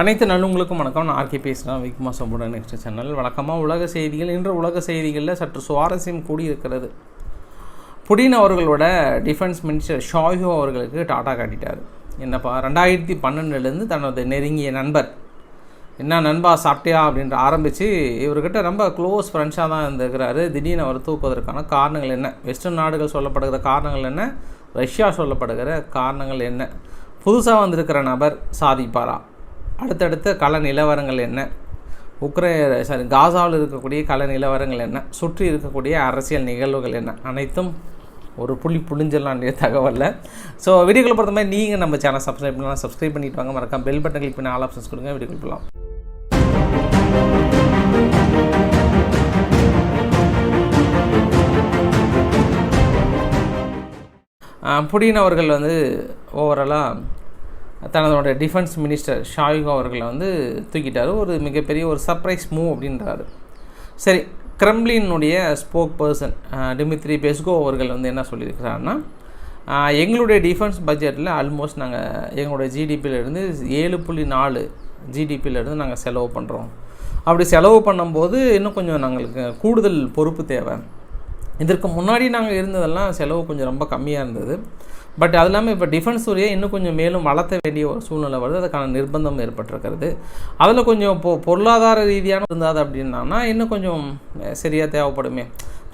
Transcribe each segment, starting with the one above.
அனைத்து நல்லுங்களுக்கும் வணக்கம். நான் ஆர்கே பேசுகிறேன் விக்மா சம்புட நெக்ஸ்ட் சேனல் வழக்கமாக உலக செய்திகள் இன்று உலக செய்திகளில் சற்று சுவாரஸ்யம் கூடியிருக்கிறது. புடின் அவர்களோட டிஃபென்ஸ் மினிஸ்டர் ஷாயு அவர்களுக்கு டாட்டா காட்டிட்டார். என்னப்பா ரெண்டாயிரத்தி பன்னெண்டுலேருந்து தனது நெருங்கிய நண்பர். என்ன நண்பா சாப்பிட்டியா அப்படின்ற ஆரம்பித்து இவர்கிட்ட ரொம்ப க்ளோஸ் ஃப்ரெண்ட்ஸாக தான் இருந்திருக்கிறாரு. திடீர்னு அவர் தூக்குவதற்கான காரணங்கள் என்ன? வெஸ்டர்ன் நாடுகள் சொல்லப்படுகிற காரணங்கள் என்ன? ரஷ்யா சொல்லப்படுகிற காரணங்கள் என்ன? புதுசாக வந்திருக்கிற நபர் சாதிப்பாரா? அடுத்தடுத்த கள நிலவரங்கள் என்ன? உக்ரை சாரி காசாவில் இருக்கக்கூடிய கள நிலவரங்கள் என்ன? சுற்றி இருக்கக்கூடிய அரசியல் நிகழ்வுகள் என்ன? அனைத்தும் ஒரு புள்ளி புளிஞ்சிடலாண்டிய தகவலில். ஸோ வீடியோக்களை பொறுத்த மாதிரி நீங்கள் நம்ம சேனல் சப்ஸ்கிரைப் பண்ணலாம். சப்ஸ்கிரைப் பண்ணிட்டு வாங்க. மறக்காம பெல் பட்டன் கிளிக் பண்ணி ஆல் ஆப்ஷன்ஸ் கொடுங்க. வீடியோ போகலாம் புடின் அவர்கள் வந்து ஓவராலாக தனதோட டிஃபென்ஸ் மினிஸ்டர் ஷாயுகோ அவர்களை வந்து தூக்கிட்டார். ஒரு மிகப்பெரிய ஒரு சர்ப்ரைஸ் மூவ் அப்படின்றாரு. சரி கிரெம்லினுடைய ஸ்போக் பர்சன் டிமித்ரி பெஸ்கோ அவர்கள் வந்து என்ன சொல்லியிருக்கிறாருன்னா எங்களுடைய டிஃபென்ஸ் பட்ஜெட்டில் ஆல்மோஸ்ட் நாங்கள் எங்களுடைய ஜிடிபியிலேருந்து ஏழு புள்ளி நாலு ஜிடிபியிலேருந்து நாங்கள் செலவு பண்ணுறோம் அப்படி செலவு பண்ணும்போது இன்னும் கொஞ்சம் நாங்களுக்கு கூடுதல் பொறுப்பு தேவை. இதற்கு முன்னாடி நாங்கள் இருந்ததெல்லாம் செலவு கொஞ்சம் ரொம்ப கம்மியாக இருந்தது. பட் அது இல்லாமல் இப்போ டிஃபென்ஸ் துறையை இன்னும் கொஞ்சம் மேலும் வளர்த்த வேண்டிய ஒரு சூழ்நிலை வருது. அதுக்கான நிர்பந்தம் ஏற்பட்டிருக்கிறது. அதில் கொஞ்சம் பொ பொருளாதார ரீதியான இருந்தாது அப்படின்னா இன்னும் கொஞ்சம் சரியாக தேவைப்படுமே.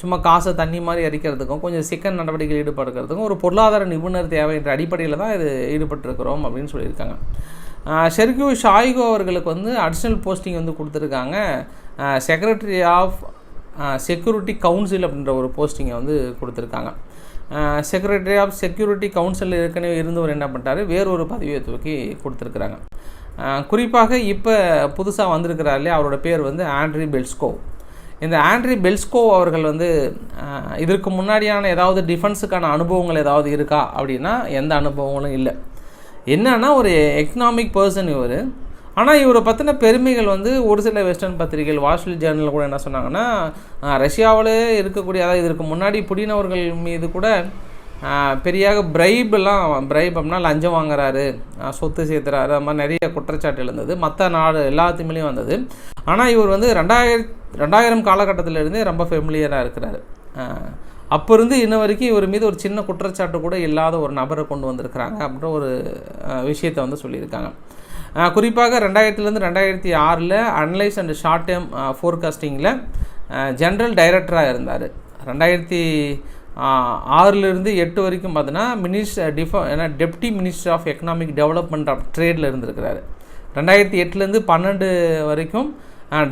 சும்மா காசை தண்ணி மாதிரி அரிக்கிறதுக்கும் கொஞ்சம் சிக்கன் நடவடிக்கைகள் ஈடுபடுறதுக்கும் ஒரு பொருளாதார நிபுணர் தேவை என்ற அடிப்படையில் தான் இது ஈடுபட்டிருக்கிறோம் அப்படின்னு சொல்லியிருக்காங்க. ஷெர்கியூ ஷாய்கோ அவர்களுக்கு வந்து அடிஷ்னல் போஸ்டிங் வந்து கொடுத்துருக்காங்க. செக்ரட்டரி ஆஃப் செக்யூரிட்டி கவுன்சில் அப்படின்ற ஒரு போஸ்டிங்கை வந்து கொடுத்துருக்காங்க. செக்ரட்டரி ஆஃப் செக்யூரிட்டி கவுன்சில் ஏற்கனவே இருந்தவர் என்ன பண்ணிட்டாரு? வேறொரு பதவியை தூக்கி கொடுத்துருக்குறாங்க. குறிப்பாக இப்போ புதுசாக வந்திருக்கிறார் இல்லையா? அவரோட பேர் வந்து ஆண்ட்ரி பெல்ஸ்கோ இந்த ஆண்ட்ரி பெல்ஸ்கோ அவர்கள் வந்து இதற்கு முன்னாடியான ஏதாவது டிஃபென்ஸுக்கான அனுபவங்கள் ஏதாவது இருக்கா அப்படின்னா எந்த அனுபவங்களும் இல்லை. என்னன்னா ஒரு எக்கனாமிக் பர்சன் இவர். ஆனால் இவரை பற்றின பெருமைகள் வந்து ஒரு சில வெஸ்டர்ன் பத்திரிகைகள் வாஷில் ஜேர்னல் கூட என்ன சொன்னாங்கன்னா ரஷ்யாவிலே இருக்கக்கூடிய அதாவது இதற்கு முன்னாடி புடினவர்கள் மீது கூட பெரியாக பிரைபெல்லாம் பிரைப் அப்படின்னா லஞ்சம் வாங்குறாரு சொத்து சேர்த்துறாரு அது மாதிரி நிறைய குற்றச்சாட்டு இருந்தது. மற்ற நாடு எல்லாத்துமேலேயும் வந்தது. ஆனால் இவர் வந்து ரெண்டாயிர ரெண்டாயிரம் காலகட்டத்திலேருந்தே ரொம்ப ஃபெமிலியராக இருக்கிறார். அப்போ இருந்து இன்ன வரைக்கும் இவர் மீது ஒரு சின்ன குற்றச்சாட்டு கூட இல்லாத ஒரு நபரை கொண்டு வந்திருக்கிறாங்க அப்படின்ற ஒரு விஷயத்தை வந்து சொல்லியிருக்காங்க. குறிப்பாக ரெண்டாயிரத்துலேருந்து ரெண்டாயிரத்தி ஆறில் அனலைஸ் அண்ட் ஷார்ட் டேர்ம் ஃபோர்காஸ்டிங்கில் ஜென்ரல் டைரக்டராக இருந்தார். ரெண்டாயிரத்தி ஆறுலேருந்து எட்டு வரைக்கும் பார்த்தோன்னா மினிஸ்டர் டிஃப ஏன்னா deputy minister of economic development of ட்ரேடில் இருந்திருக்கிறாரு. ரெண்டாயிரத்தி எட்டுலேருந்து பன்னெண்டு வரைக்கும்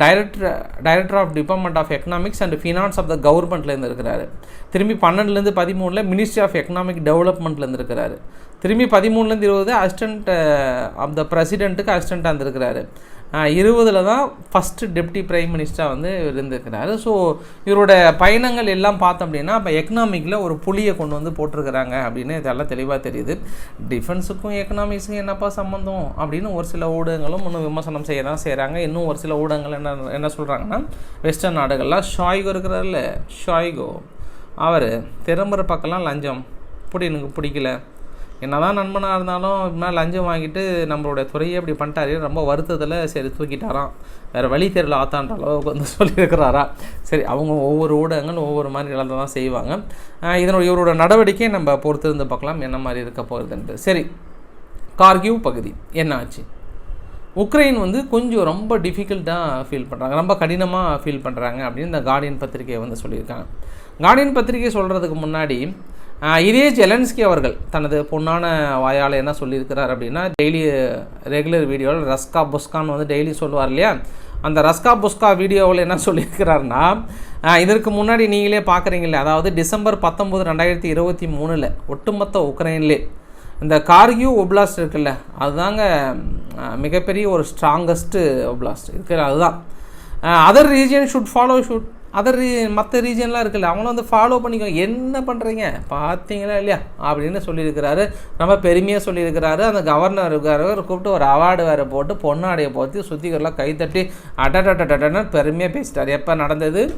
director director of department of economics and finance of the கவர்மெண்ட்லேருந்து இருக்கிறாரு திரும்பி பன்னெண்டுலேருந்து பதிமூணில் மினிஸ்ட்ரி ஆஃப் எக்கனாமிக் டெவலப்மெண்ட்லேருந்து இருக்கிறாரு திரும்பி பதிமூணுலேருந்து இருபது அசிஸ்டண்ட் ஆஃப் த பிரசிடெண்ட்டுக்கு அசிஸ்டண்ட்டாக இருந்திருக்கிறாரு. இருபதில் தான் ஃபஸ்ட்டு டெப்டி பிரைம் மினிஸ்டராக வந்து இருந்திருக்கிறாரு. ஸோ இவரோட பயணங்கள் எல்லாம் பார்த்தோம் அப்படின்னா இப்போ எக்கனாமிக்கில் ஒரு புளியை கொண்டு வந்து போட்டிருக்கிறாங்க அப்படின்னு இதெல்லாம் தெளிவாக தெரியுது. டிஃபென்ஸுக்கும் எக்கனாமிக்ஸுக்கும் என்னப்பா சம்மந்தம் அப்படின்னு ஒரு சில ஊடகங்களும் இன்னும் விமர்சனம் செய்ய தான் செய்கிறாங்க இன்னும் ஒரு சில ஊடகங்கள் என்ன என்ன சொல்கிறாங்கன்னா வெஸ்டர்ன் நாடுகள்லாம் ஷாய்கோ இருக்கிறார்ல. ஷாய்கோ. அவர் திரும்புகிற பக்கம்லாம் லஞ்சம். இப்படி எனக்கு பிடிக்கல. என்னதான் நண்பனாக இருந்தாலும் இப்போ லஞ்சம் வாங்கிட்டு நம்மளுடைய துறையை அப்படி பண்ணிட்டாரு. ரொம்ப வருத்தத்தில் சரி தூக்கிட்டாராம். வேறு வழி தெரியல ஆத்தான்ற அளவுக்கு வந்து சொல்லியிருக்கிறாரா. சரி அவங்க ஒவ்வொரு ஊடகங்கள் ஒவ்வொரு மாதிரி நடந்து தான் செய்வாங்க இதனோட இவரோட நடவடிக்கையை நம்ம பொறுத்திருந்து பார்க்கலாம். என்ன மாதிரி இருக்க போகிறதுன்ட்டு சரி கார்கிவ் பகுதி. என்ன ஆச்சு? உக்ரைன் வந்து கொஞ்சம் ரொம்ப டிஃபிகல்ட்டாக ஃபீல் பண்ணுறாங்க ரொம்ப கடினமாக ஃபீல் பண்ணுறாங்க அப்படின்னு இந்த கார்டியன் பத்திரிகையை வந்து சொல்லியிருக்காங்க. கார்டியன் பத்திரிகை சொல்கிறதுக்கு முன்னாடி இதே ஜெலன்ஸ்கி அவர்கள் தனது பொன்னான வாயால் என்ன சொல்லியிருக்கிறார் அப்படின்னா டெய்லி ரெகுலர் வீடியோவில் ரஸ்கா புஸ்கான்னு வந்து டெய்லி சொல்லுவார் இல்லையா? அந்த ரஸ்கா புஸ்கா வீடியோவில் என்ன சொல்லியிருக்கிறாருன்னா இதற்கு முன்னாடி நீங்களே பார்க்குறீங்களே அதாவது டிசம்பர் பத்தொம்போது ரெண்டாயிரத்தி இருபத்தி மூணில் ஒட்டுமொத்த உக்ரைன்லே இந்த கார்கியூ ஒப்லாஸ்ட் இருக்குல்ல அதுதாங்க மிகப்பெரிய ஒரு ஸ்ட்ராங்கஸ்ட்டு ஒப்லாஸ்ட் இருக்கிற அதுதான். Other region should follow should other ரீ மற்ற ரீஜன்லாம் இருக்குல்ல அவங்களும் வந்து ஃபாலோ பண்ணிக்கோ என்ன பண்ணுறீங்க பார்த்தீங்களா இல்லையா? அப்படின்னு சொல்லியிருக்கிறாரு. ரொம்ப பெருமையாக சொல்லியிருக்கிறாரு. அந்த கவர்னர் கூப்பிட்டு ஒரு அவார்டு வேறு போட்டு பொன்னாடையை போட்டு சுத்திகரெலாம் கைத்தட்டி அடடடடன்னு பெருமையாக பேசிட்டார். எப்போ நடந்தது?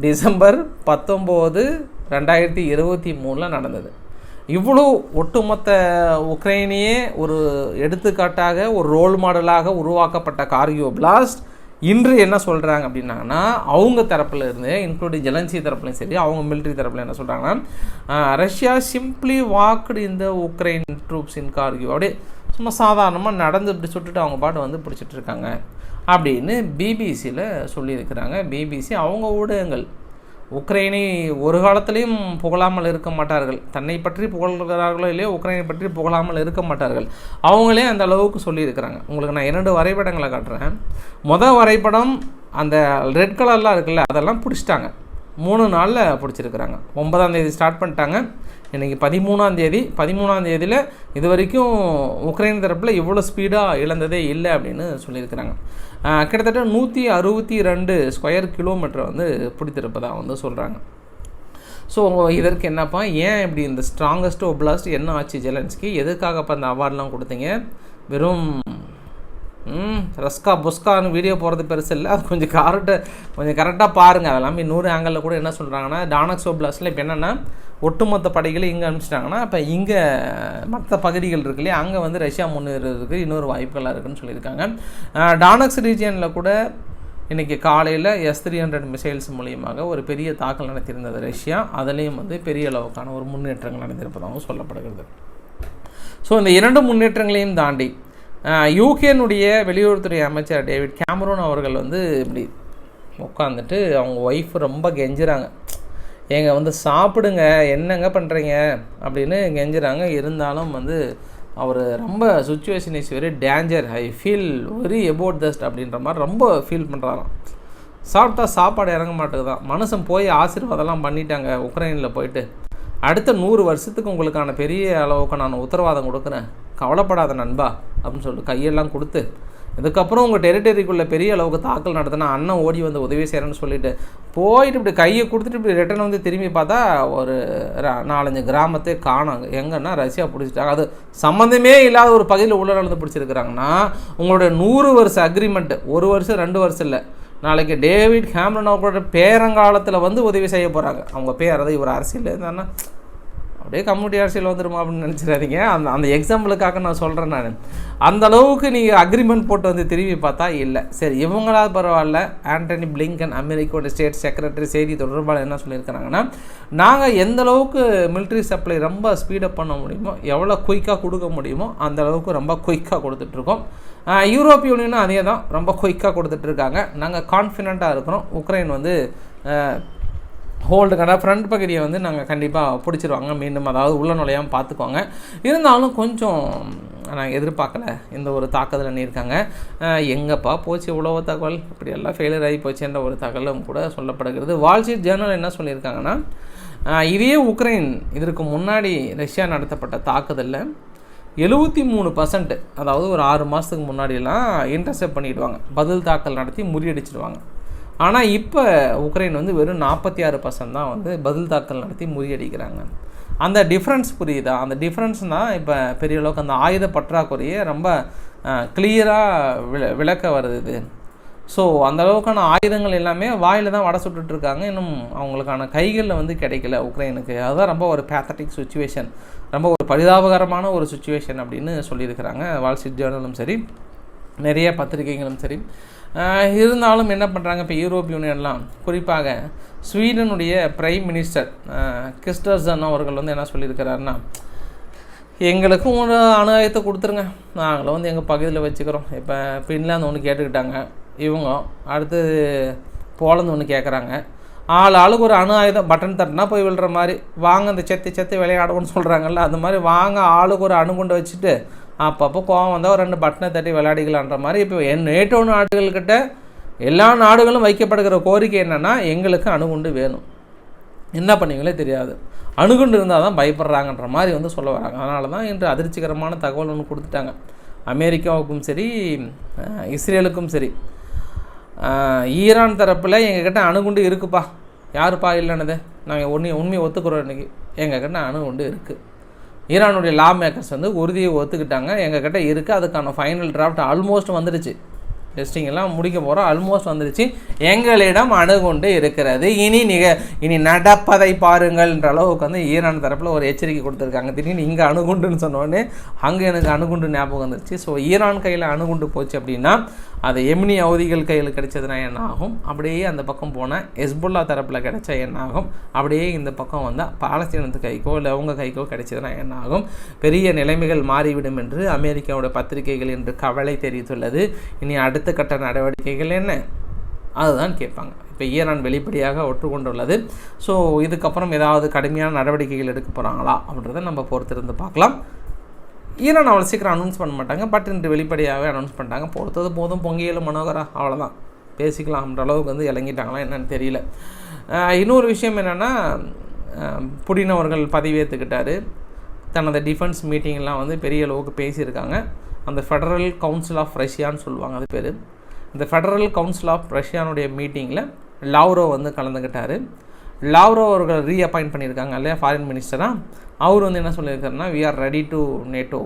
டிசம்பர் பத்தொம்போது ரெண்டாயிரத்தி இருபத்தி மூணில் நடந்தது. இவ்வளோ ஒட்டுமொத்த உக்ரைனியே ஒரு எடுத்துக்காட்டாக ஒரு ரோல் மாடலாக உருவாக்கப்பட்ட கார்கியோ பிளாஸ்ட் இன்று என்ன சொல்கிறாங்க அப்படின்னாங்கன்னா அவங்க தரப்பில் இருந்து இன்க்ளூடிங் ஜெலன்சி தரப்புலையும் சரி அவங்க மிலிட்ரி தரப்பில் என்ன சொல்கிறாங்கன்னா ரஷ்யா சிம்ப்ளி வாக்குடு இந்த உக்ரைன் ட்ரூப்ஸ் இன் கார்கியோ அப்படியே சும்மா சாதாரணமாக நடந்து இப்படி சுட்டுட்டு அவங்க பாட்டு வந்து பிடிச்சிட்டு இருக்காங்க. அப்படின்னு பிபிசியில் சொல்லியிருக்கிறாங்க. பிபிசி அவங்க ஊடகங்கள். உக்ரைனை ஒரு காலத்திலையும் புகழாமல் இருக்க மாட்டார்கள். தன்னை பற்றி புகழ்கிறார்களோ இல்லையோ உக்ரைனை பற்றி புகழாமல் இருக்க மாட்டார்கள். அவங்களே அந்த அளவுக்கு சொல்லியிருக்கிறாங்க. உங்களுக்கு நான் இரண்டு வரைபடங்களை காட்டுறேன். மொதல் வரைபடம் அந்த ரெட் கலர்லாம் இருக்குல்ல அதெல்லாம் பிடிச்சிட்டாங்க. மூணு நாளில் பிடிச்சிருக்கிறாங்க. ஒன்பதாம் தேதி ஸ்டார்ட் பண்ணிட்டாங்க. இன்றைக்கி பதிமூணாம் தேதி. பதிமூணாம் தேதியில் இது வரைக்கும் உக்ரைன் தரப்பில் இவ்வளோ ஸ்பீடாக இழந்ததே இல்லை அப்படின்னு சொல்லியிருக்கிறாங்க. கிட்டத்தட்ட நூற்றி அறுபத்தி ரெண்டு ஸ்கொயர் கிலோமீட்டர் வந்து பிடித்திருப்பதாக வந்து சொல்கிறாங்க ஸோ இதற்கு என்னப்பா ஏன் இப்படி இந்த ஸ்ட்ராங்கஸ்ட் ஒப்லாஸ்ட் என்ன ஆச்சு ஜெலன்ஸ்கி? எதுக்காகப்பா இந்த அந்த அவார்ட்லாம் கொடுத்தீங்க? வெறும் ம் ரஸ்கா புஸ்கான்னு வீடியோ போகிறது பெருசு இல்லை. அது கொஞ்சம் கரெக்டாக கொஞ்சம் கரெக்டாக பாருங்கள் அதெல்லாமே நூறு ஆங்கிளில் கூட என்ன சொல்கிறாங்கன்னா டானக்ஸோ பிளாஸ்டில் இப்போ என்னென்னா ஒட்டுமொத்த படைகளை இங்கே அனுப்பிச்சிட்டாங்கன்னா இப்போ இங்கே மற்ற பகுதிகள் இருக்கு இல்லையா அங்கே வந்து ரஷ்யா முன்னேறதுக்கு இன்னொரு வாய்ப்புகளாக இருக்குன்னு சொல்லியிருக்காங்க. டானக்ஸ் ரீஜியனில் கூட இன்றைக்கி காலையில் எஸ் த்ரீ ஹண்ட்ரட் மிசைல்ஸ் மூலியமாக ஒரு பெரிய தாக்கல் நடத்தியிருந்தது ரஷ்யா. அதுலேயும் வந்து பெரிய அளவுக்கான ஒரு முன்னேற்றங்கள் நடந்திருப்பதாகவும் சொல்லப்படுகிறது. ஸோ இந்த இரண்டு முன்னேற்றங்களையும் தாண்டி யூகேனுடைய வெளியுறவுத்துறை அமைச்சர் டேவிட் கேமரோன் அவர்கள் வந்து இப்படி உட்காந்துட்டு அவங்க ஒய்ஃப் ரொம்ப கெஞ்சுறாங்க. எங்கள் வந்து சாப்பிடுங்க என்னங்க பண்ணுறீங்க அப்படின்னு கெஞ்சுறாங்க. இருந்தாலும் வந்து அவர் ரொம்ப situation is very danger I feel very about தஸ்ட் அப்படின்ற மாதிரி ரொம்ப ஃபீல் பண்ணுறாராம் சாப்பிட்டா சாப்பாடு இறங்க மாட்டேங்குதான் மனுஷன் போய் ஆசீர்வாதம்லாம் பண்ணிட்டாங்க உக்ரைனில் போயிட்டு. அடுத்த நூறு வருஷத்துக்கு உங்களுக்கான பெரிய அளவுக்கு நான் உத்தரவாதம் கொடுக்குறேன். கவலைப்படாத நண்பா அப்படின்னு சொல்லிட்டு கையெல்லாம் கொடுத்து. இதுக்கப்புறம் உங்கள் டெரிட்டரிக்குள்ளே பெரிய அளவுக்கு தாக்கல் நடத்தினா அண்ணன் ஓடி வந்து உதவி செய்கிறேன்னு சொல்லிட்டு போயிட்டு இப்படி கையை கொடுத்துட்டு இப்படி ரிட்டர்ன் வந்து திரும்பி பார்த்தா ஒரு நாலஞ்சு கிராமத்தை காணாங்க எங்கன்னா ரஷ்யா பிடிச்சிட்டாங்க. அது சம்மந்தமே இல்லாத ஒரு பகுதியில் உள்ள நடந்து பிடிச்சிருக்கிறாங்கன்னா உங்களுடைய நூறு வருஷம் அக்ரிமெண்ட்டு ஒரு வருஷம் ரெண்டு வருஷம் இல்லை. நாளைக்கு டேவிட் ஹேம்ரன் அவர்களோட பேரங்காலத்தில் வந்து உதவி செய்ய போகிறாங்க அவங்க பேர் அதை இவர் அரசியல் இருந்தாங்கன்னா அப்படியே கம்யூனிட்டி அரசியல் வந்துருமா அப்படின்னு நினச்சிடாதீங்க. அந்த அந்த எக்ஸாம்பிளுக்காக நான் சொல்கிறேன் நான். அந்த அளவுக்கு நீங்கள் அக்ரிமெண்ட் போட்டு வந்து திரும்பி பார்த்தா இல்லை. சரி இவங்களாவது பரவாயில்ல. ஆண்டனி பிளிங்கன் அமெரிக்காவோட ஸ்டேட் செக்ரட்டரி செய்தி தொடர்பாளர் என்ன சொல்லியிருக்கிறாங்கன்னா நாங்கள் எந்த அளவுக்கு மிலிட்ரி சப்ளை ரொம்ப ஸ்பீடப் பண்ண முடியுமோ எவ்வளோ குயிக்காக கொடுக்க முடியுமோ அந்த அளவுக்கு ரொம்ப குயிக்காக கொடுத்துட்ருக்கோம். யூரோப் யூனியனும் அதே தான் ரொம்ப குயிக்காக கொடுத்துட்ருக்காங்க. நாங்கள் கான்ஃபிடண்ட்டாக இருக்கிறோம். உக்ரைன் வந்து ஹோல்டுக்கான ஃப்ரண்ட் பகுதியை வந்து நாங்கள் கண்டிப்பாக பிடிச்சிருவாங்க. மீண்டும் அதாவது உள்ள நுழையாமல் பார்த்துக்குவாங்க இருந்தாலும் கொஞ்சம் நான் எதிர்பார்க்கல. இந்த ஒரு தாக்குதல் பண்ணியிருக்காங்க. எங்கப்பா போச்சு உழவு தகவல்? இப்படி எல்லாம் ஃபெயிலியர் ஆகி போச்சுன்ற ஒரு தகவலும் கூட சொல்லப்படுகிறது. வால்ஸ்ட்ரீட் ஜேர்னல் என்ன சொல்லியிருக்காங்கன்னா இதே உக்ரைன் இதற்கு முன்னாடி ரஷ்யா நடத்தப்பட்ட தாக்குதலில் எழுபத்தி மூணு பர்சன்ட் அதாவது ஒரு ஆறு மாதத்துக்கு முன்னாடியெல்லாம் இன்டர்செப்ட் பண்ணிடுவாங்க. பதில் தாக்கல் நடத்தி முறியடிச்சிடுவாங்க ஆனால் இப்போ உக்ரைன் வந்து வெறும் நாற்பத்தி ஆறு பர்சன்ட் தான் வந்து பதில் தாக்கல் நடத்தி முறியடிக்கிறாங்க. அந்த டிஃப்ரென்ஸ் புரியுதா? அந்த டிஃப்ரென்ஸ் தான் இப்போ பெரிய அளவுக்கு அந்த ஆயுத பற்றாக்குறையை ரொம்ப கிளியராக விள விளக்க வருது இது. ஸோ அந்த அளவுக்கான ஆயுதங்கள் எல்லாமே வாயில் தான் வடை சுட்டுட்ருக்காங்க இன்னும் அவங்களுக்கான கைகளில் வந்து கிடைக்கல உக்ரைனுக்கு. அதுதான் ரொம்ப ஒரு பேத்தட்டிக் சுச்சுவேஷன் ரொம்ப ஒரு பரிதாபகரமான ஒரு சுச்சுவேஷன் அப்படின்னு சொல்லியிருக்கிறாங்க. வால் ஸ்ட்ரீட் ஜேர்னலும் சரி நிறைய பத்திரிகைகளும் சரி. இருந்தாலும் என்ன பண்ணுறாங்க இப்போ யூரோப் யூனியன்லாம்? குறிப்பாக ஸ்வீடனுடைய பிரைம் மினிஸ்டர் கிறிஸ்டர்சன் அவர்கள் வந்து என்ன சொல்லியிருக்கிறாருன்னா எங்களுக்கும் ஒரு அணு ஆயுதத்தை கொடுத்துருங்க. நாங்களும் வந்து எங்கள் பகுதியில் வச்சுக்கிறோம். இப்போ ஃபின்லாந்து ஒன்று கேட்டுக்கிட்டாங்க. இவங்க அடுத்து போலந்து ஒன்று கேட்குறாங்க ஆள் ஆளுக்கு ஒரு அணு ஆயுதம் பட்டன் தட்டினா போய் விழுற மாதிரி. வாங்க இந்த செத்து செத்து விளையாடுவோம்னு சொல்கிறாங்கல்ல அந்த மாதிரி வாங்க ஆளுக்கு ஒரு அணு கொண்டு வச்சுட்டு அப்பப்போ கோவம் வந்தால் ஒரு ரெண்டு பட்டனை தட்டி விளையாடிக்கலான்ற மாதிரி இப்போ என் நேட்டோ நாடுகள்கிட்ட எல்லா நாடுகளும் வைக்கப்படுகிற கோரிக்கை என்னென்னா எங்களுக்கு அணுகுண்டு வேணும். என்ன பண்ணுவீங்களே தெரியாது. அணுகுண்டு இருந்தால் தான் பயப்படுறாங்கன்ற மாதிரி வந்து சொல்ல வராங்க. அதனால தான் இன்று அதிர்ச்சிகரமான தகவல் ஒன்று கொடுத்துட்டாங்க. அமெரிக்காவுக்கும் சரி இஸ்ரேலுக்கும் சரி. ஈரான் தரப்பில் எங்ககிட்ட அணுகுண்டு இருக்குப்பா. யாருப்பா இல்லைன்னது? நாங்கள் உண்மை உண்மையை ஒத்துக்கிறோம் இன்றைக்கி எங்ககிட்ட அணுகுண்டு இருக்குது ஈரானுடைய லா மேக்கர்ஸ் வந்து உறுதியை ஒத்துக்கிட்டாங்க. எங்ககிட்ட இருக்குது அதுக்கான ஃபைனல் டிராஃப்ட் ஆல்மோஸ்ட் வந்துடுச்சு. டெஸ்டிங் எல்லாம் முடிக்க போகிறோம் ஆல்மோஸ்ட் வந்துருச்சு. எங்களிடம் அணுகுண்டு இருக்கிறது. இனி நிக இனி நடப்பதை பாருங்கள்ன்ற அளவுக்கு வந்து ஈரான் தரப்பில் ஒரு எச்சரிக்கை கொடுத்துருக்காங்க. திடீர்னு இங்கே அணுகுண்டுன்னு சொன்னோன்னே அங்கே எனக்கு அணுகுண்டு ஞாபகம் வந்துருச்சு. ஸோ ஈரான் கையில் அணுகுண்டு போச்சு அப்படின்னா அது எமினி அவதிகள் கையில் கிடைச்சதுனா என்ன ஆகும்? அப்படியே அந்த பக்கம் போனால் எஸ்புல்லா தரப்பில் கிடைச்சா என்ன ஆகும்? அப்படியே இந்த பக்கம் வந்தால் பாலஸ்தீனத்து கைக்கோ இல்லை அவங்க கைக்கோ கிடைச்சதுனா என்ன ஆகும்? பெரிய நிலைமைகள் மாறிவிடும் என்று அமெரிக்காவோட பத்திரிகைகள் என்று கவலை தெரிவித்துள்ளது. இனி அடுத்த கட்ட நடவடிக்கைகள் என்ன? அதுதான் கேட்பாங்க. இப்போ ஈரான் வெளிப்படையாக ஒற்றுக்கொண்டுள்ளது. ஸோ இதுக்கப்புறம் ஏதாவது கடுமையான நடவடிக்கைகள் எடுக்க போகிறாங்களா அப்படின்றத நம்ம பொறுத்திருந்து பார்க்கலாம். ஈரான் அவ்வளோ சீக்கிரம் அனௌன்ஸ் பண்ண மாட்டாங்க. பட் இன்று வெளிப்படையாகவே அனௌன்ஸ் பண்ணிட்டாங்க. பொறுத்தது போதும் பொங்கியலும் மனோகரா அவ்வளோதான் பேசிக்கலாம்ன்ற அளவுக்கு வந்து இறங்கிட்டாங்களா என்னன்னு தெரியல. இன்னொரு விஷயம் என்னென்னா புடின் அவர்கள் தனது டிஃபென்ஸ் மீட்டிங்லாம் வந்து பெரிய அளவுக்கு பேசியிருக்காங்க. அந்த ஃபெடரல் கவுன்சில் ஆஃப் ரஷ்யான்னு சொல்லுவாங்க அது பேர். இந்த ஃபெடரல் கவுன்சில் ஆஃப் ரஷ்யானுடைய மீட்டிங்கில் லாவ்ரோ வந்து கலந்துக்கிட்டார் லாவ்ரோ அவர்கள் ரீஅப்பாயிண்ட் பண்ணியிருக்காங்க இல்லையா ஃபாரின் மினிஸ்டராக அவர் வந்து என்ன சொல்லியிருக்காருன்னா we are ready to NATO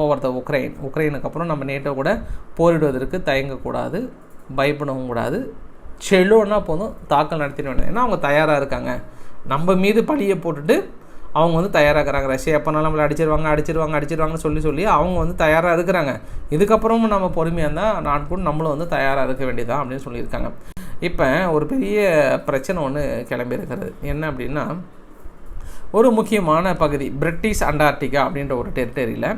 over the Ukraine உக்ரைனுக்கு அப்புறம் நம்ம நேட்டோ கூட போரிடுவதற்கு தயங்கக்கூடாது பயப்படவும் கூடாது. செல்லோன்னா போதும் தாக்கல் நடத்திட வேணும் ஏன்னா அவங்க தயாராக இருக்காங்க. நம்ம மீது பழியை போட்டுட்டு அவங்க வந்து தயாராகிறாங்க ரஷ்யா எப்போனாலும் நம்மளை அடிச்சிருவாங்க அடிச்சிருவாங்க அடிச்சிருவாங்கன்னு சொல்லி சொல்லி அவங்க வந்து தயாராக இருக்கிறாங்க. இதுக்கப்புறமும் நம்ம பொறுமையாக இருந்தால் நாட்கள் நம்மளும் வந்து தயாராக இருக்க வேண்டியதான் அப்படின்னு சொல்லியிருக்காங்க. இப்போ ஒரு பெரிய பிரச்சனை ஒன்று கிளம்பி இருக்கிறது என்ன அப்படின்னா ஒரு முக்கியமான பகுதி பிரிட்டிஷ் அண்டார்டிகா அப்படின்ற ஒரு டெரிட்டரியில்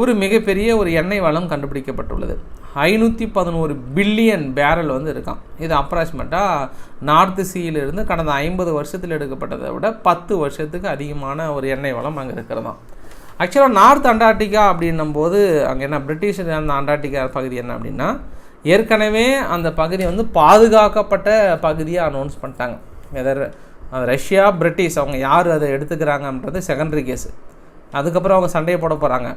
ஒரு மிகப்பெரிய ஒரு எண்ணெய் வளம் கண்டுபிடிக்கப்பட்டுள்ளது. ஐநூற்றி பதினோரு பில்லியன் பேரல் வந்து இருக்கான் இது அப்ராக்சிமேட்டாக நார்த் சீயிலிருந்து கடந்த ஐம்பது வருஷத்தில் எடுக்கப்பட்டதை விட பத்து வருஷத்துக்கு அதிகமான ஒரு எண்ணெய் வளம் அங்கே இருக்கிறதாம். ஆக்சுவலாக நார்த் அண்டார்டிகா அப்படின்னும் போது அங்கே என்ன பிரிட்டிஷ் அந்த அண்டார்டிகா பகுதி என்ன அப்படின்னா ஏற்கனவே அந்த பகுதி வந்து பாதுகாக்கப்பட்ட பகுதியாக அனௌன்ஸ் பண்ணிட்டாங்க. எதர் ரஷ்யா பிரிட்டிஷ் அவங்க யார் அதை எடுத்துக்கிறாங்கன்றது செகண்டரி கேஸு அதுக்கப்புறம் அவங்க சண்டையை போட போகிறாங்க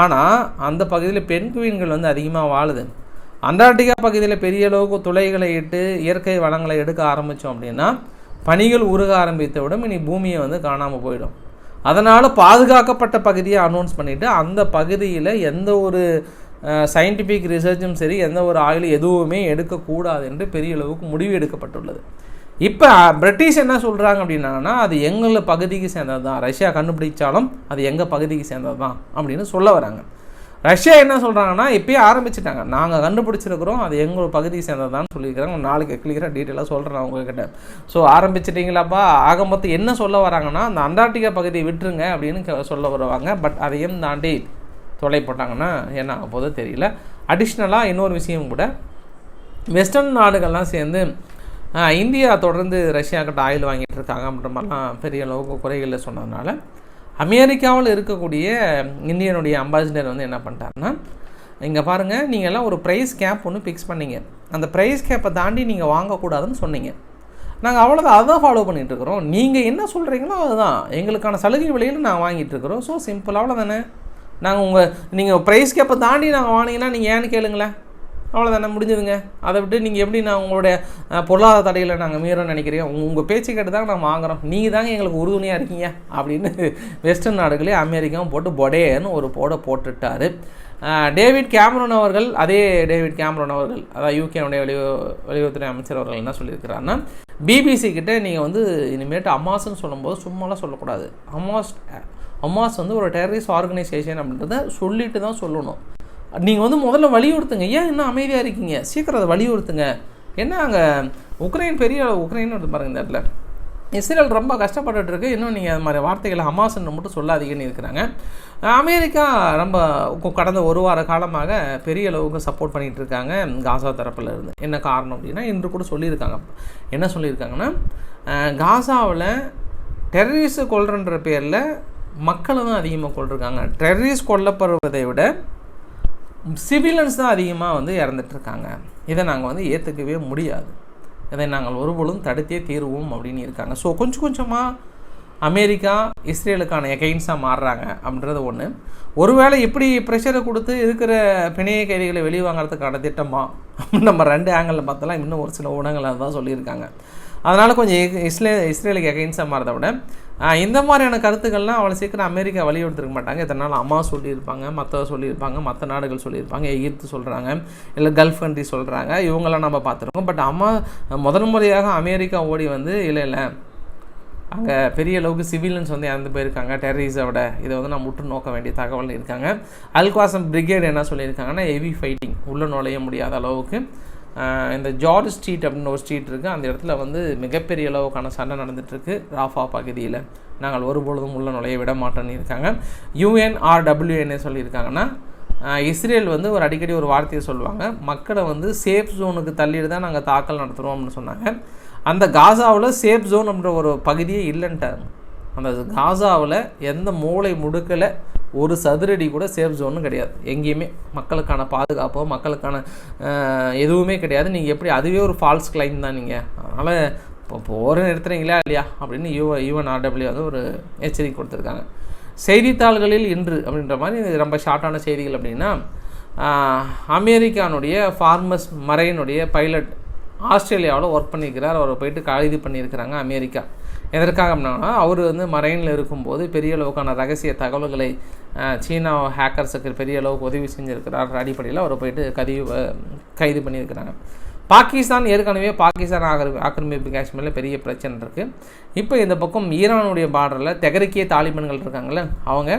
ஆனால் அந்த பகுதியில் பெண் குயின்கள் வந்து அதிகமாக வாழுது. அண்டார்டிகா பகுதியில் பெரிய அளவுக்கு துளைகளை இட்டு இயற்கை வளங்களை எடுக்க ஆரம்பித்தோம் அப்படின்னா பனிகள் உருக ஆரம்பித்தவிடும் இனி பூமியை வந்து காணாமல் போயிடும். அதனால் பாதுகாக்கப்பட்ட பகுதியை அனௌன்ஸ் பண்ணிவிட்டு அந்த பகுதியில் எந்த ஒரு சயின்டிஃபிக் ரிசர்ச்சும் சரி எந்த ஒரு ஆயில் எதுவுமே எடுக்கக்கூடாது என்று பெரிய அளவுக்கு முடிவு எடுக்கப்பட்டுள்ளது. இப்போ பிரிட்டிஷ் என்ன சொல்கிறாங்க அப்படின்னா அது எங்கள் பகுதிக்கு சேர்ந்தது தான் ரஷ்யா கண்டுபிடிச்சாலும் அது எங்கள் பகுதிக்கு சேர்ந்தது தான் அப்படின்னு சொல்ல வராங்க. ரஷ்யா என்ன சொல்கிறாங்கன்னா இப்போயே ஆரம்பிச்சிட்டாங்க. நாங்கள் கண்டுபிடிச்சிருக்கிறோம் அது எங்கள் பகுதிக்கு சேர்ந்ததான்னு சொல்லியிருக்கிறாங்க. நாளைக்கு கிளியராக டீட்டெயிலாக சொல்கிறேன் உங்ககிட்ட. ஸோ ஆரம்பிச்சிட்டிங்களாப்பா? ஆக மொத்தம் என்ன சொல்ல வராங்கன்னா அந்த அண்டார்டிகா பகுதியை விட்டுருங்க அப்படின்னு சொல்ல வருவாங்க. பட் அதையும் தாண்டி தொலை போட்டாங்கன்னா என்ன ஆக போதோ தெரியல. அடிஷ்னலாக இன்னொரு விஷயம் கூட வெஸ்டர்ன் நாடுகள்லாம் சேர்ந்து இந்தியா தொடர்ந்து ரஷ்யாக்கிட்ட ஆயில் வாங்கிட்டு இருக்காங்க அப்படின்ற மாதிரிலாம் பெரிய அளவுக்கு குறைகளில் சொன்னதுனால அமெரிக்காவில் இருக்கக்கூடிய இந்தியனுடைய அம்பாசிடர் வந்து என்ன பண்ணிட்டாருன்னா இங்கே பாருங்கள் நீங்கள் எல்லாம் ஒரு ப்ரைஸ் கேப் ஒன்று ஃபிக்ஸ் பண்ணீங்க. அந்த ப்ரைஸ் கேப்பை தாண்டி நீங்கள் வாங்கக்கூடாதுன்னு சொன்னீங்க. நாங்கள் அவ்வளோதான் அதான் ஃபாலோ பண்ணிகிட்ருக்குறோம் இருக்கிறோம் நீங்கள் என்ன சொல்கிறீங்களோ அதுதான். எங்களுக்கான சலுகை விலையில் நாங்கள் வாங்கிட்டு இருக்கிறோம் ஸோ சிம்பிள் அவ்வளோதானே நாங்கள் உங்கள் நீங்கள் ப்ரைஸ் கேப்பை தாண்டி நாங்கள் வாங்கினீங்கன்னா நீங்கள் ஏன்னு கேளுங்களேன்? அவ்வளோதானே முடிஞ்சதுங்க. அதை விட்டு நீங்கள் எப்படி நான் உங்களுடைய பொருளாதார தடையில் நாங்கள் மீறோம்னு நினைக்கிறீங்க? உங்கள் பேச்சு கேட்டு தாங்க நான் வாங்குகிறோம் நீங்கள் தாங்க எங்களுக்கு உறுதுணையாக இருக்கீங்க அப்படின்னு வெஸ்டர்ன் நாடுகளே அமெரிக்காவும் போட்டு பொடேன்னு ஒரு போட போட்டுட்டாரு. டேவிட் கேமரன் அவர்கள் அதே டேவிட் கேமரன் அவர்கள் அதாவது யூகேனுடைய வெளி வெளியுறவுத்துறை அமைச்சர் அவர்கள் என்ன சொல்லியிருக்கிறாருன்னா பிபிசி கிட்டே நீங்கள் வந்து இனிமேட்டு அமாஸ்ன்னு சொல்லும்போது சும்மாலாம் சொல்லக்கூடாது. அமாஸ் அமாஸ் வந்து ஒரு டெரரிஸ்ட் ஆர்கனைசேஷன் அப்படின்றத சொல்லிட்டு தான் சொல்லணும். நீங்கள் வந்து முதல்ல வலியுறுத்துங்க. ஏன் இன்னும் அமைதியாக இருக்கீங்க? சீக்கிரம் அதை வலியுறுத்துங்க. என்ன அங்கே உக்ரைன் பெரிய அளவு உக்ரைன் எடுத்து பாருங்க இந்த இடத்துல. இஸ்ரேல் ரொம்ப கஷ்டப்பட்டுட்டு இருக்கு. இன்னும் நீங்கள் அது மாதிரி வார்த்தைகளை ஹமாஸ்ன்னு மட்டும் சொல்லாதீங்கன்னு இருக்கிறாங்க. அமெரிக்கா ரொம்ப கடந்த ஒரு வார காலமாக பெரிய அளவுக்கு சப்போர்ட் பண்ணிகிட்டு இருக்காங்க காசா தரப்பில் இருந்து. என்ன காரணம் அப்படின்னா இன்று கூட சொல்லியிருக்காங்க. என்ன சொல்லியிருக்காங்கன்னா காசாவில் டெரரிஸ்ட் கொள்றன்ற பேரில் மக்களை தான் அதிகமாக கொண்டிருக்காங்க டெரரிஸ்ட் கொல்லப்படுவதை விட சிவிலன்ஸ் தான் அதிகமாக வந்து இறந்துட்டுருக்காங்க. இதை நாங்கள் வந்து ஏற்றுக்கவே முடியாது. இதை நாங்கள் ஒருபொழுதும் தடுத்தே தீருவோம் அப்படின்னு இருக்காங்க. ஸோ கொஞ்சம் கொஞ்சமாக அமெரிக்கா இஸ்ரேலுக்கான எகைன்ஸாக மாறுறாங்க அப்படின்றது ஒன்று ஒருவேளை இப்படி ப்ரெஷரை கொடுத்து இருக்கிற பிணைய கைதிகளை வெளியே வாங்குறதுக்கான திட்டமா? நம்ம ரெண்டு ஆங்கிளில் பார்த்தலாம் இன்னும் ஒரு சில ஊடகங்கள் அதுதான் சொல்லியிருக்காங்க. அதனால் கொஞ்சம் இஸ்ரே இஸ்ரேலுக்கு எகைன்ஸாக மாறதை விட இந்த மாதிரியான கருத்துக்கள்லாம் அவ்வளோ சீக்கிரம் அமெரிக்கா வலியுறுத்திருக்க மாட்டாங்க. இத்தனை நாள் அம்மா சொல்லியிருப்பாங்க மற்ற சொல்லியிருப்பாங்க மற்ற நாடுகள் சொல்லியிருப்பாங்க எகிப்து சொல்கிறாங்க இல்லை கல்ஃப் கண்ட்ரி சொல்கிறாங்க இவங்களாம் நம்ம பார்த்துருக்கோம். பட் அம்மா முதல் முறையாக அமெரிக்கா ஓடி வந்து இல்லை இல்லை அங்கே பெரிய அளவுக்கு சிவிலியன்ஸ் வந்து இறந்து போயிருக்காங்க. டெரரிஸோட இதை வந்து நம்ம முற்று நோக்க வேண்டிய தகவல் இருக்காங்க. அல்குவாசம் பிரிகேட் என்ன சொல்லியிருக்காங்கன்னா ஹெவி ஃபைட்டிங் உள்ளே நுழைய முடியாத அளவுக்கு இந்த ஜார்ஜ் ஸ்ட்ரீட் அப்படின்னு ஒரு ஸ்ட்ரீட் இருக்குது அந்த இடத்துல வந்து மிகப்பெரிய அளவுக்கான சண்டை நடந்துகிட்ருக்கு ராஃபா பகுதியில். நாங்கள் ஒருபொழுதும் உள்ள நுழைய விட மாட்டோம்னு இருக்காங்க. யூஎன்ஆர்டபிள்யூஎன்ஏ சொல்லியிருக்காங்கன்னா இஸ்ரேல் வந்து ஒரு அடிக்கடி ஒரு வார்த்தையை சொல்லுவாங்க. மக்களை வந்து சேஃப் ஜோனுக்கு தள்ளிட்டு தான் நாங்கள் தாக்கல் நடத்துகிறோம் அப்படின்னு சொன்னாங்க. அந்த காசாவில் சேஃப் ஜோன் அப்படின்ற ஒரு பகுதியே இல்லைன்ட்டாங்க அந்த காசாவில் எந்த மூளை முடுக்கலை ஒரு சதுரடி கூட சேஃப் ஜோனும் கிடையாது. எங்கேயுமே மக்களுக்கான பாதுகாப்போ மக்களுக்கான எதுவுமே கிடையாது. நீங்கள் எப்படி அதுவே ஒரு ஃபால்ஸ் கிளைம் தான் நீங்கள் அதனால் இப்போ போகிற நிறுத்துறீங்களா இல்லையா அப்படின்னு யூ யூஎன் ஆர்டபிள்யூ வந்து ஒரு எச்சரிக்கை கொடுத்துருக்காங்க. செய்தித்தாள்களில் இன்று அப்படின்ற மாதிரி ரொம்ப ஷார்ட்டான செய்திகள் அப்படின்னா அமெரிக்கானுடைய ஃபார்மஸ் மரைனுடைய பைலட் ஆஸ்திரேலியாவில் ஒர்க் பண்ணியிருக்கிறார் அவரை போயிட்டு கைது பண்ணியிருக்கிறாங்க அமெரிக்கா. எதற்காக அப்படின்னா அவர் வந்து மரைனில் இருக்கும்போது பெரிய அளவுக்கான ரகசிய தகவல்களை சீனா ஹேக்கர்ஸுக்கு பெரிய அளவுக்கு உதவி செஞ்சுருக்கிறார் அடிப்படையில் அவரை போயிட்டு கதி கைது பண்ணியிருக்கிறாங்க. பாகிஸ்தான் ஏற்கனவே பாகிஸ்தான் ஆக்கிர ஆக்கிரமிப்பு காஷ்மீரில் பெரிய பிரச்சனை இருக்குது இப்போ இந்த பக்கம் ஈரானுடைய பார்டரில் தெகரிக்கிய தாலிபன்கள் இருக்காங்களே அவங்க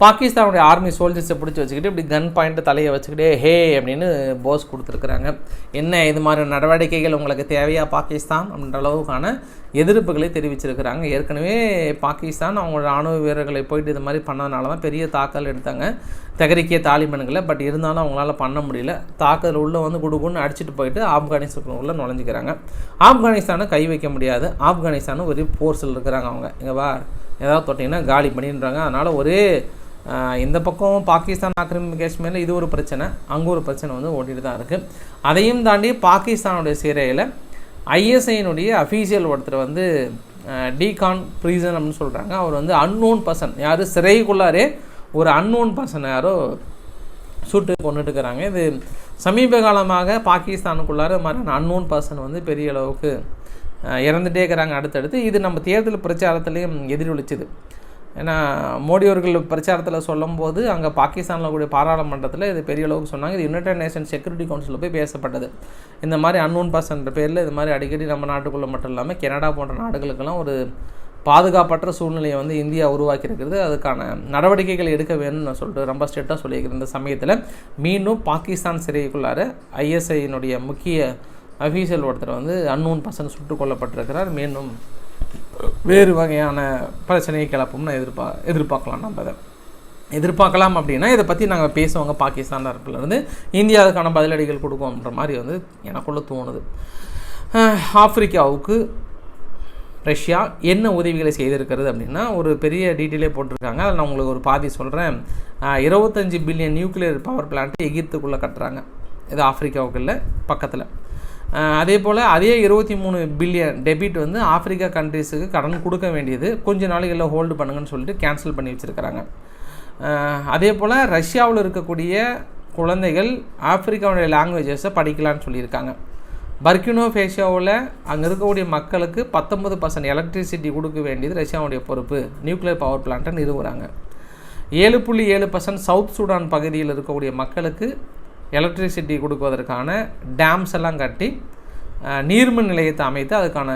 பாகிஸ்தானுடைய ஆர்மி சோல்ஜர்ஸை பிடிச்சி வச்சுக்கிட்டு இப்படி கன் பாயிண்ட்டு தலையை வச்சுக்கிட்டே ஹே அப்படின்னு போஸ் கொடுத்துருக்குறாங்க. என்ன இது மாதிரி நடவடிக்கைகள் உங்களுக்கு தேவையா பாகிஸ்தான்? அப்படின்ற அளவுக்கான எதிர்ப்புகளை தெரிவிச்சிருக்கிறாங்க. ஏற்கனவே பாகிஸ்தான் அவங்களோட ராணுவ வீரர்களை போயிட்டு இது மாதிரி பண்ணதுனால தான் பெரிய தாக்கல் எடுத்தாங்க. தகரிக்கிய தாலிபன்களை பட் இருந்தாலும் அவங்களால பண்ண முடியல. தாக்குதல் உள்ளே வந்து குடுகுன்னு அடிச்சுட்டு போயிட்டு ஆப்கானிஸ்தான் உள்ளே நுழைஞ்சிக்கிறாங்க. ஆப்கானிஸ்தானை கை வைக்க முடியாது. ஆப்கானிஸ்தானும் ஒரு போர்ஸில் இருக்கிறாங்க அவங்க. இங்கே வா ஏதாவது தொட்டிங்கன்னா காலி பண்ணின்றாங்க அதனால் ஒரே இந்த பக்கம் பாகிஸ்தான் ஆக்கிரமிப்பு காஷ்மீரில் இது ஒரு பிரச்சனை. அங்கே ஒரு பிரச்சனை வந்து ஓட்டிகிட்டு தான் இருக்குது அதையும் தாண்டி பாகிஸ்தானுடைய சிறையில் ஐஎஸ்ஐனுடைய அஃபீஷியல் ஒருத்தர் வந்து டிகான் ப்ரீசன் அப்படின்னு சொல்கிறாங்க அவர் வந்து அன்னோன் பர்சன் யார்? சிறைக்குள்ளாரே ஒரு அன்னோன் பர்சன் யாரோ சுட்டு கொண்டுட்டு இருக்கிறாங்க இது சமீப காலமாக பாகிஸ்தானுக்குள்ளார மாதிரி அன்னோன் பர்சன் வந்து பெரிய அளவுக்கு இறந்துட்டே இருக்கிறாங்க. அடுத்தடுத்து இது நம்ம தேர்தல் பிரச்சாரத்துலேயும் எதிரொலிச்சுது. ஏன்னா மோடி அவர்கள் பிரச்சாரத்தில் சொல்லும்போது அங்கே பாகிஸ்தானில் கூடிய பாராளுமன்றத்தில் இது பெரிய அளவுக்கு சொன்னாங்க. இது யுனைடட் நேஷன் செக்யூரிட்டி கவுன்சிலில் போய் பேசப்பட்டது. இந்த மாதிரி அன்னோன் பர்சன்ற பேரில் இது மாதிரி அடிக்கடி நம்ம நாட்டுக்குள்ளே மட்டும் இல்லாமல் கனடா போன்ற நாடுகளுக்கெல்லாம் ஒரு பாதுகாப்பற்ற சூழ்நிலையை வந்து இந்தியா உருவாக்கியிருக்கிறது. அதுக்கான நடவடிக்கைகள் எடுக்க வேணும்னு சொல்லிட்டு ரொம்ப ஸ்ட்ரிக்டாக சொல்லியிருக்கிற இந்த சமயத்தில். மீண்டும் பாகிஸ்தான் சிறைக்குள்ளார ஐஎஸ்ஐயினுடைய முக்கிய அஃபீஷியல் ஒருத்தர் வந்து அன்னோன் பர்சன் சுட்டுக் கொல்லப்பட்டிருக்கிறார். மீண்டும் வேறு வகையான பிரச்சனையை கிளப்பும்னு எதிர்பா எதிர்பார்க்கலாம் நம்ம அதை. எதிர்பார்க்கலாம் அப்படின்னா இதை பற்றி நாங்கள் பேசுவாங்க. பாகிஸ்தான் தரப்புலேருந்து இந்தியாவுக்கான பதிலடிகள் கொடுக்கும்ன்ற மாதிரி வந்து எனக்குள்ளே தோணுது. ஆப்பிரிக்காவுக்கு ரஷ்யா என்ன உதவிகளை செய்திருக்கிறது அப்படின்னா ஒரு பெரிய டீட்டெயிலே போட்டிருக்காங்க. அதில் நான் உங்களுக்கு ஒரு பாதி சொல்கிறேன் இருபத்தஞ்சி பில்லியன் நியூக்ளியர் பவர் பிளான்ட்டு எகிப்துக்குள்ளே கட்டுறாங்க. இது ஆப்பிரிக்காவுக்கு இல்லை பக்கத்தில். அதே போல் அதே இருபத்தி மூணு பில்லியன் டெபிட் வந்து ஆப்பிரிக்கா கண்ட்ரீஸுக்கு கடன் கொடுக்க வேண்டியது. கொஞ்ச நாளைகளில் ஹோல்டு பண்ணுங்கன்னு சொல்லிட்டு கேன்சல் பண்ணி வச்சுருக்கிறாங்க. அதே போல் ரஷ்யாவில் இருக்கக்கூடிய குழந்தைகள் ஆப்பிரிக்காவுடைய லாங்குவேஜஸை படிக்கலான்னு சொல்லியிருக்காங்க. பர்கினோ ஃபேஷியாவில் அங்கே இருக்கக்கூடிய மக்களுக்கு பத்தொன்பது பர்சன்ட் எலக்ட்ரிசிட்டி கொடுக்க வேண்டியது ரஷ்யாவுடைய பொறுப்பு. நியூக்ளியர் பவர் பிளான்ட்டை நிறுவுகிறாங்க ஏழு புள்ளி ஏழு பர்சன்ட் சவுத் சூடான் பகுதியில் இருக்கக்கூடிய மக்களுக்கு எலக்ட்ரிசிட்டி கொடுப்பதற்கான டேம்ஸ் எல்லாம் கட்டி நீர்மின் நிலையத்தை அமைத்து அதுக்கான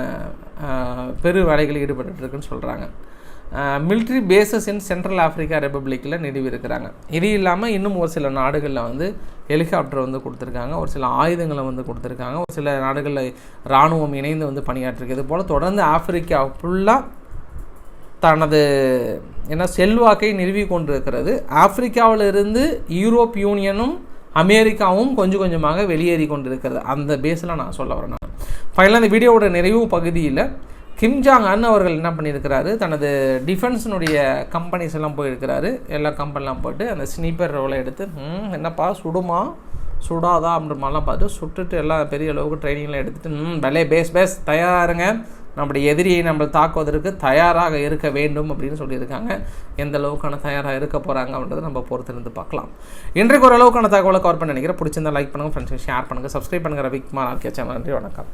பெரு வேலைகளில் ஈடுபட்டுருக்குன்னு சொல்கிறாங்க military bases in central Africa ரிப்பப்ளிக்கில் நிறுவியிருக்கிறாங்க. இது இல்லாமல் இன்னும் ஒரு சில நாடுகளில் வந்து ஹெலிகாப்டர் வந்து கொடுத்துருக்காங்க. ஒரு சில ஆயுதங்களை வந்து கொடுத்துருக்காங்க. ஒரு சில நாடுகளில் இராணுவம் இணைந்து வந்து பணியாற்றிருக்கு. இது போல் தொடர்ந்து ஆப்பிரிக்கா ஃபுல்லாக தனது என்ன செல்வாக்கை நிறுவி கொண்டிருக்கிறது ஆப்பிரிக்காவிலிருந்து யூரோப் யூனியனும் அமெரிக்காவும் கொஞ்சம் கொஞ்சமாக வெளியேறி கொண்டிருக்கிறது. அந்த பேஸில் நான் சொல்ல வரேன் நான். ஃபைனலாக அந்த வீடியோவோட நிறைவு பகுதியில் கிம் ஜாங் அன் அவர்கள் என்ன பண்ணியிருக்கிறாரு? தனது டிஃபென்ஸினுடைய கம்பெனிஸ் எல்லாம் போயிருக்கிறாரு. எல்லா கம்பெனிலாம் போயிட்டு அந்த ஸ்னீப்பர் ரோலை எடுத்து என்னப்பா சுடுமா? சுடாதா? அப்படின்ற மாதிரிலாம் பார்த்து சுட்டுட்டு எல்லாம் பெரிய அளவுக்கு ட்ரைனிங்லாம் எடுத்துகிட்டு ம் பலே பேஸ் பேஸ் தயாருங்க நம்முடைய எதிரியை நம்ம தாக்குவதற்கு தயாராக இருக்க வேண்டும் அப்படின்னு சொல்லியிருக்காங்க. எந்த அளவுக்கான தயாராக இருக்க போகிறாங்க அப்படின்றத நம்ம பொறுத்திருந்து பார்க்கலாம். இன்றைக்கு ஒரு அளவுக்கான தகவலை கவர் பண்ண நினைக்கிறேன். பிடிச்சிருந்தா லைக் பண்ணுங்கள் ஃப்ரெண்ட்ஸ் ஷேர் பண்ணுங்கள் சப்ஸ்கிரைப் பண்ணுங்கள் ரவிக்குமார் ஆர்கே சேனல். நன்றி வணக்கம்.